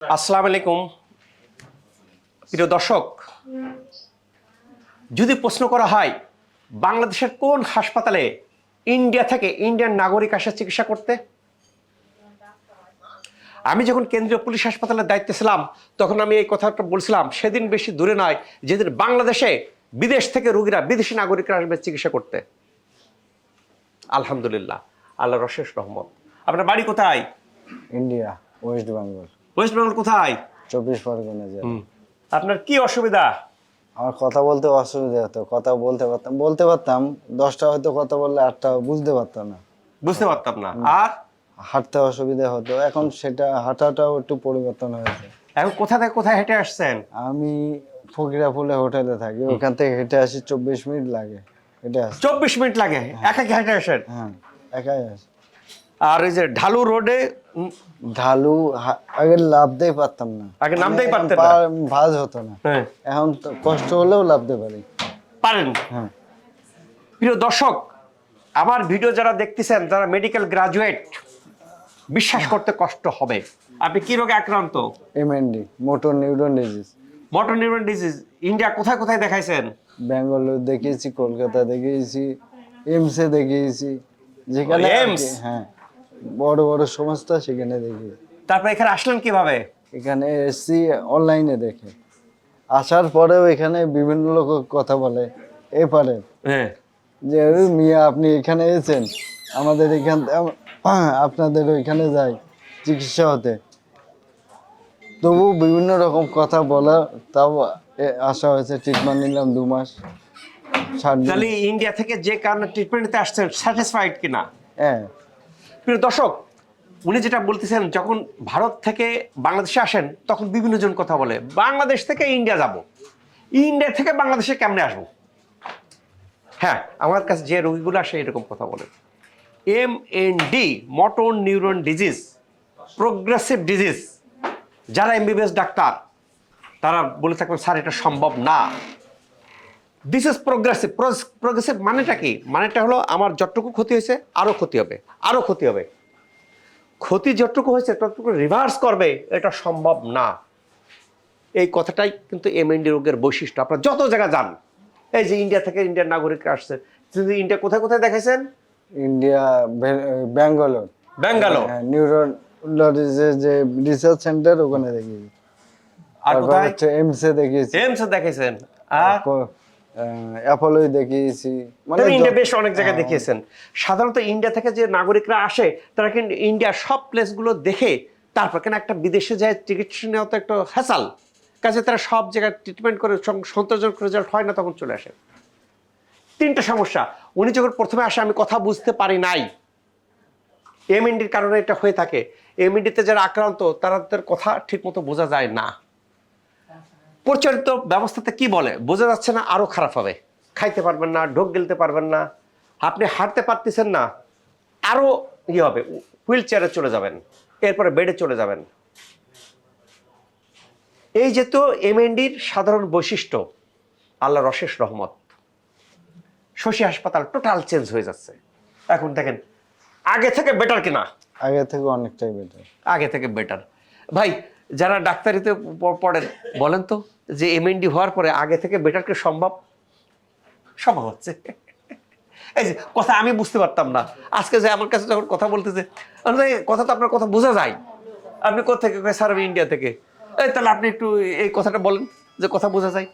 আসসালামু আলাইকুম। প্রিয় দর্শক, যদি প্রশ্ন করা হয়, বাংলাদেশের কোন হাসপাতালে ইন্ডিয়া থেকে ইন্ডিয়ান নাগরিক আসে চিকিৎসা করতে? আমি যখন কেন্দ্রীয় পুলিশ হাসপাতালের দায়িত্বে ছিলাম, তখন আমি এই কথাটা বলছিলাম, সেদিন বেশি দূরে নয়, যেদিন বাংলাদেশে বিদেশ থেকে রোগীরা, বিদেশি নাগরিকরা আসবে চিকিৎসা করতে। আলহামদুলিল্লাহ আল্লাহ অশেষ রহমত। আপনার বাড়ি কোথায়? India, west Bengal. West Bengal কোথায়? চব্বিশ পরগনা জেলা। আপনার কি অসুবিধা? আমার কথা বলতে অসুবিধা হতো কথা বলতে পারতাম বলতে পারতাম দশটা হয়তো কথা বললে আটটা বুঝতে পারতাম না। বুঝতে পারতাম না। আর? হাঁটতে অসুবিধা হতো। এখন সেটা হাঁটাটাও একটু পরিবর্তন হয়েছে। এখন কোথা থেকে কোথায় হেঁটে আসছেন? আমি ফকিরা ফুলে হোটেলে থাকি। ওখান থেকে হেঁটে আসি চব্বিশ মিনিট লাগে হেঁটে আসি চব্বিশ মিনিট লাগে? একা হেঁটে আসেন? হ্যাঁ একাই আসি। আর ওই যে ঢালু রোডে ঢালু আগে লাভতেই পারতাম না। আগে নামতেই মানে পারতেন না? ভাঁজ হতো না। হ্যাঁ। এখন কষ্ট হলেও লাভতে পারি। পারেন? হ্যাঁ। প্রিয় দর্শক আমার ভিডিও যারা দেখতেছেন যারা মেডিকেল গ্রাজুয়েট বিশ্বাস করতে কষ্ট হবে। আপনি কি রোগে আক্রান্ত? MND motor neuron disease motor neuron disease India কোথায় কোথায় দেখাইছেন? ব্যাঙ্গালোর দেখিয়েছি কলকাতা দেখিয়েছি এমসে দেখিয়েছি যেখানে এমস? হ্যাঁ। বড় বড় সংস্থা সেখানে দেখি। তারপর এখানে আসলেন কীভাবে? এখানে এসছি অনলাইনে দেখে। আসার পরেও এখানে বিভিন্ন লোক কথা বলে। এপারে হ্যাঁ। যে মিয়া আপনি এখানে এসেছেন? আমাদের এখান আপনাদের ওইখানে যাই চিকিৎসা হতে। তবু বিভিন্ন রকম কথা বলা তাও এ- আসা হয়েছে ট্রিটমেন্ট নিলাম দু মাস। তাহলে ইন্ডিয়া থেকে যে কারণে ট্রিটমেন্ট নিতে আসছেন স্যাটিসফাইড কিনা? হ্যাঁ। প্রিয় দর্শক, উনি যেটা বলতেছেন, যখন ভারত থেকে বাংলাদেশে আসেন, তখন বিভিন্ন জন কথা বলে, বাংলাদেশ থেকে ইন্ডিয়া যাব। ইন্ডিয়া থেকে বাংলাদেশে কেমনে আসব? হ্যাঁ আমার কাছে যে রোগীগুলো আসে এরকম কথা বলে। M N D motor neuron disease progressive disease যারা এমবিবিএস ডাক্তার, তারা বলে থাকবেন, স্যার, এটা সম্ভব না। দিস ইজ প্রোগ্রেসিভ প্রোগ্রেসিভ মানেটা কি? মানেটা হলো আমার যতটুকু ক্ষতি হয়েছে আরও ক্ষতি হবে আরও ক্ষতি হবে। ক্ষতি যতটুকু হয়েছে ততটুকু রিভার্স করবে এটা সম্ভব না। এই কথাটাই কিন্তু এমএনডি রোগের বৈশিষ্ট্য। আপনারা যত জায়গায় যান এই যে ইন্ডিয়া থেকে ইন্ডিয়ার নাগরিক আসছে কিন্তু ইন্ডিয়া কোথায় কোথায় দেখেছেন ইন্ডিয়া ব্যাঙ্গালোর ব্যাঙ্গালোর হ্যাঁ যে রিসার্চ সেন্টার ওখানে দেখি আর কোথায়? এমসে দেখিয়েছি। এমসে দেখাইছেন। আর অ্যাপোলোই দেখিয়েছি। মানে ইন্ডিয়া বেশ অনেক জায়গায় দেখিয়েছেন। সাধারণত ইন্ডিয়া থেকে যে নাগরিকরা আসে তারা কিন্তু ইন্ডিয়ার সব প্লেসগুলো দেখে তারপর কেন একটা বিদেশে যায় চিকিৎসা নেওয়া তো একটা হ্যাসাল কাজে তারা সব জায়গায় ট্রিটমেন্ট করে সন্তোষজনক রেজাল্ট হয় না তখন চলে আসে। তিনটা সমস্যা। উনি যখন প্রথমে আসে আমি কথা বুঝতে পারি নাই। এমএনডির কারণে এটা হয়ে থাকে। এমএনডিতে যারা আক্রান্ত তাদের কথা ঠিকমতো বোঝা যায় না। প্রচলিত ব্যবস্থাতে কি বলে? বোঝা যাচ্ছে না আরও খারাপ হবে। খাইতে পারবেন না ঢোক গিলতে পারবেন না আপনি হাঁটতে পারতেছেন না আরও ইয়ে হবে হুইল চেয়ারে চলে যাবেন এরপরে বেডে চলে যাবেন। এই যে তো এমএনডির সাধারণ বৈশিষ্ট্য আল্লাহর অশেষ রহমত। শশী হাসপাতাল টোটাল চেঞ্জ হয়ে যাচ্ছে। এখন দেখেন আগে থেকে বেটার কিনা? আগে থেকে অনেকটাই বেটার আগে থেকে বেটার ভাই যারা ডাক্তারিতে পড়েন, বলেন তো যে এমএনডি হওয়ার পরে আগে থেকে বেটার কি সম্ভব? সম্ভব হচ্ছে। এই যে কথা আমি বুঝতে পারতাম না। আজকে যে আমার কাছে যখন কথা বলতেছে কথা তো আপনার কথা বোঝা যায়। আপনি কোথেকে স্যার আমি ইন্ডিয়া থেকে। এই তাহলে আপনি একটু এই কথাটা বলেন যে কথা বোঝা যায়।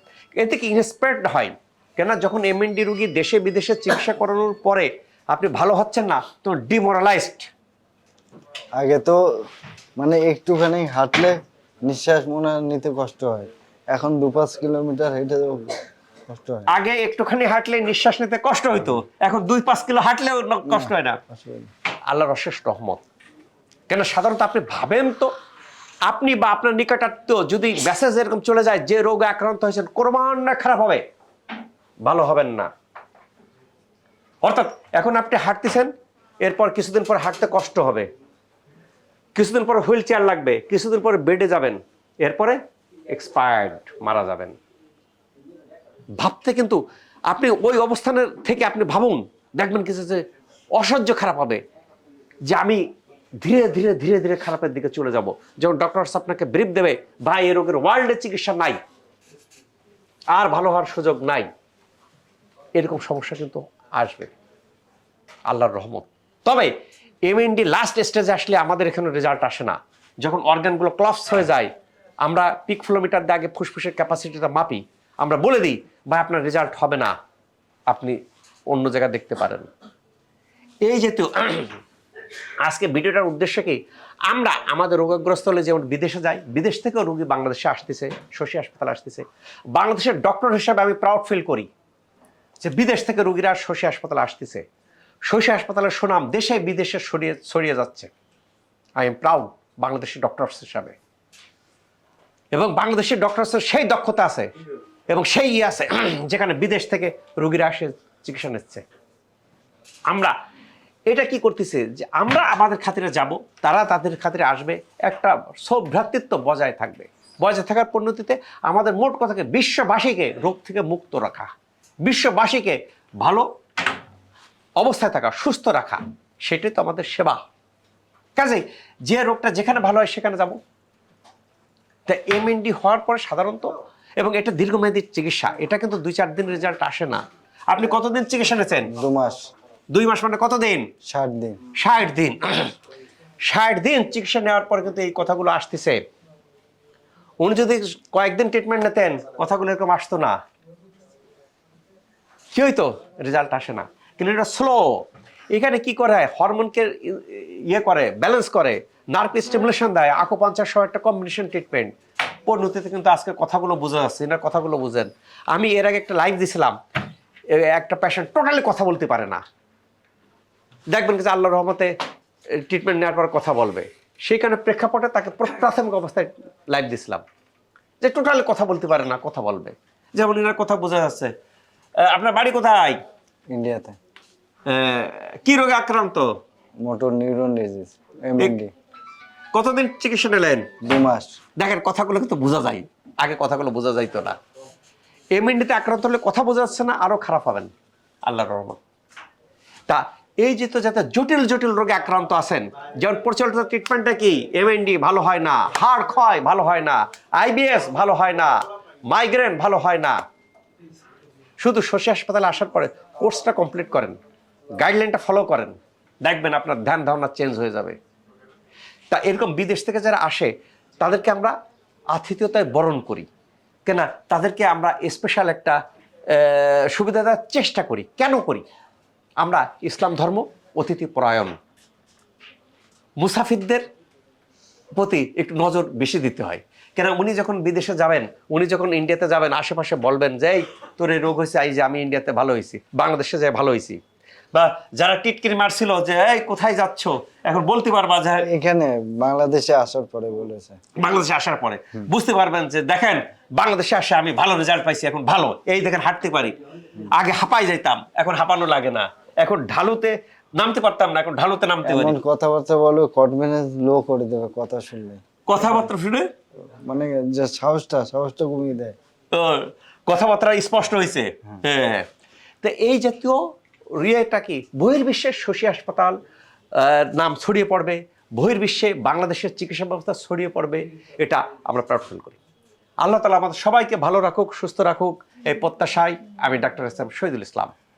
এতে কি ইন্সপায়ার্ড হয়? কেন যখন এমএনডি রুগী দেশে বিদেশে চিকিৎসা করানোর পরে আপনি ভালো হচ্ছেন না তো ডিমোরালাইজড আগে তো মানে একটুখানি হাঁটলে নিঃশ্বাস মনে নিতে কষ্ট হয়। এখন দু পাঁচ কিলোমিটার হেঁটে কষ্ট হয়। আগে একটুখানি হাঁটলে নিঃশ্বাস নিতে কষ্ট হইতো। এখন দুই পাঁচ কিলো হাঁটলেও কষ্ট হয় না। আল্লাহর অশেষ রহমত। কেন সাধারণত আপনি ভাবেন তো আপনি বা আপনার নিকটাত্মীয় যদি মেসেজ এরকম চলে যায় যে রোগে আক্রান্ত হয়েছেন ক্রমান্বয়ে খারাপ হবে। ভালো হবেন না। অর্থাৎ এখন আপনি হাঁটতেছেন এরপর কিছুদিন পর হাঁটতে কষ্ট হবে। কিছুদিন পর হুইল চেয়ার লাগবে, কিছুদিন পরে বেডে যাবেন, এরপরে এক্সপায়ার্ড মারা যাবেন। ভাবতে কিন্তু আপনি ওই অবস্থানের থেকে আপনি ভাবুন, দেখবেন কিছু যে অসহ্য খারাপ হবে, যে আমি ধীরে ধীরে ধীরে ধীরে খারাপের দিকে চলে যাব। যেমন ডক্টরস আপনাকে ব্রিফ দেবে, ভাই, এই রোগের ওয়ার্ল্ডে চিকিৎসা নাই, আর ভালো হওয়ার সুযোগ নাই। এরকম সমস্যা কিন্তু আসবে। আল্লাহর রহমত। তবে এমএনডি লাস্ট স্টেজে আসলে আমাদের এখানে রেজাল্ট আসে না। যখন অর্গানগুলো ক্লপস হয়ে যায় আমরা পিক ফ্লোমিটার দিয়ে আগে ফুসফুসের ক্যাপাসিটিটা মাপি। আমরা বলে দিই ভাই আপনার রেজাল্ট হবে না। আপনি অন্য জায়গায় দেখতে পারেন। এই যেহেতু আজকে ভিডিওটার উদ্দেশ্য কি? আমরা আমাদের রোগগ্রস্ত হলে যেমন বিদেশে যাই বিদেশ থেকেও রোগী বাংলাদেশে আসতেছে শশী হাসপাতালে আসতেছে। বাংলাদেশের ডক্টর হিসাবে আমি প্রাউড ফিল করি যে বিদেশ থেকে রোগীরা শশী হাসপাতালে আসতেছে। শশী হাসপাতালের সুনাম দেশে বিদেশে ছড়িয়ে ছড়িয়ে যাচ্ছে। আই এম প্রাউড বাংলাদেশের ডক্টরস হিসাবে। এবং বাংলাদেশের ডক্টরসের সেই দক্ষতা আছে এবং সেই ইয়ে আছে, যেখানে বিদেশ থেকে রুগীরা আসে, চিকিৎসা নিচ্ছে। আমরা এটা কি করতেছে যে আমরা আমাদের খাতিরে যাব, তারা তাদের খাতিরে আসবে, একটা সৌভ্রাতৃত্ব বজায় থাকবে। বজায় থাকার পরিণতিতে আমাদের মোট কথাকে বিশ্ববাসীকে রোগ থেকে মুক্ত রাখা। বিশ্ববাসীকে ভালো অবস্থায় থাকা সুস্থ রাখা সেটাই তো আমাদের সেবা। কাজেই যে রোগটা যেখানে ভালো হয় সেখানে যাব। তা এমএনডি হওয়ার পরে সাধারণত এবং এটা দীর্ঘমেয়াদী চিকিৎসা এটা কিন্তু দুই চার দিন রেজাল্ট আসে না। আপনি কতদিন চিকিৎসা নিয়েছেন? দু মাস। দুই মাস মানে কতদিন? ষাট দিন। ষাট দিন। ষাট দিন চিকিৎসা নেওয়ার পরে কিন্তু এই কথাগুলো আসতেছে। উনি যদি কয়েকদিন ট্রিটমেন্ট নিতেন কথাগুলো এরকম আসতো না। কি হইতো? রেজাল্ট আসে না। কিন্তু এটা স্লো এখানে কি করে? হরমোনকে ইয়ে করে ব্যালেন্স করে নার্ভ স্টিমুলেশন দেয়। আকো পঞ্চাশ সহ একটা কম্বিনেশন ট্রিটমেন্ট পরিণতিতে কিন্তু আজকে কথাগুলো বোঝা যাচ্ছে না কথাগুলো বুঝেন। আমি এর আগে একটা লাইভ দিছিলাম একটা পেশেন্ট টোটালি কথা বলতে পারে না। দেখবেন যে আল্লাহ রহমতে ট্রিটমেন্ট নেওয়ার পর কথা বলবে। সেইখানে প্রেক্ষাপটে তাকে প্র- প্রাথমিক অবস্থায় লাইভ দিছিলাম। যে টোটালি কথা বলতে পারে না, কথা বলবে। যেমন এনার কথা বোঝা যাচ্ছে। আপনার বাড়ি কোথায়? ইন্ডিয়াতে। কি রোগে আক্রান্ত? মোটর নিউরন ডিজিজ এমএনডি কতদিন চিকিৎসা নিলেন? দু মাস। দেখেন কথাগুলো কিন্তু বোঝা যায়। আগে কথাগুলো বোঝা যাইতো না। এমএনডিতে আক্রান্ত হলে কথা বোঝা যাচ্ছে না আরও খারাপ হবেন। আল্লাহর রহমত। তা এই যে তো যাতে জটিল জটিল রোগে আক্রান্ত আছেন যেমন প্রচলিত ট্রিটমেন্টটা কি? এমএনডি ভালো হয় না হাড় ক্ষয় ভালো হয় না আইবিএস ভালো হয় না মাইগ্রেন ভালো হয় না। শুধু শশী হাসপাতালে আসার পরে কোর্সটা কমপ্লিট করেন। গাইডলাইনটা ফলো করেন, দেখবেন আপনার ধ্যান ধারণা চেঞ্জ হয়ে যাবে। তা এরকম বিদেশ থেকে যারা আসে, তাদেরকে আমরা আতিথেয়তায় বরণ করি। কেন? তাদেরকে আমরা স্পেশাল একটা সুবিধা দেওয়ার চেষ্টা করি। কেন করি? আমরা ইসলাম ধর্ম, অতিথি পরায়ণ। মুসাফিরদের প্রতি একটু নজর বেশি দিতে হয়। কেন? উনি যখন বিদেশে যাবেন, উনি যখন ইন্ডিয়াতে যাবেন, আশেপাশে বলবেন যে, এই, তোর এই রোগ হয়েছে, এই যে আমি ইন্ডিয়াতে ভালো হয়েছি, বাংলাদেশে যাই ভালো হয়েছি। বা যারা টিটকিরি মারছিল যে এই কোথায় যাচ্ছ? এখন বলতে পারবা যে এখানে বাংলাদেশে আসার পরে বলেছে। বাংলাদেশে আসার পরে। বুঝতে পারবেন যে দেখেন বাংলাদেশে আসে আমি ভালো রেজাল্ট পাইছি এখন ভালো। এই দেখেন হাঁটতে পারি। আগে হাঁপাই যাইতাম এখন হাঁপানো লাগে না। এখন ঢালুতে নামতে পারতাম না এখন ঢালুতে নামতে পারি। কথাবার্তা বলবে কনফিডেন্স লো করে দেবে কথা শুনলে। কথাবার্তা শুনে? মানে যে সাহসটা সাহসটা কমিয়ে দেয়। তো কথাবার্তা স্পষ্ট হয়েছে হ্যাঁ। তো এই জাতীয় রিয়েটা কি? বহির্বিশ্বের শশী হাসপাতাল নাম ছড়িয়ে পড়বে। বহির্বিশ্বে বাংলাদেশের চিকিৎসা ব্যবস্থা ছড়িয়ে পড়বে। এটা আমরা প্রার্থনা করি। আল্লাহ তালা আমাদের সবাইকে ভালো রাখুক, সুস্থ রাখুক। এই প্রত্যাশায় আমি ডাক্তার ইসলাম শহীদুল ইসলাম।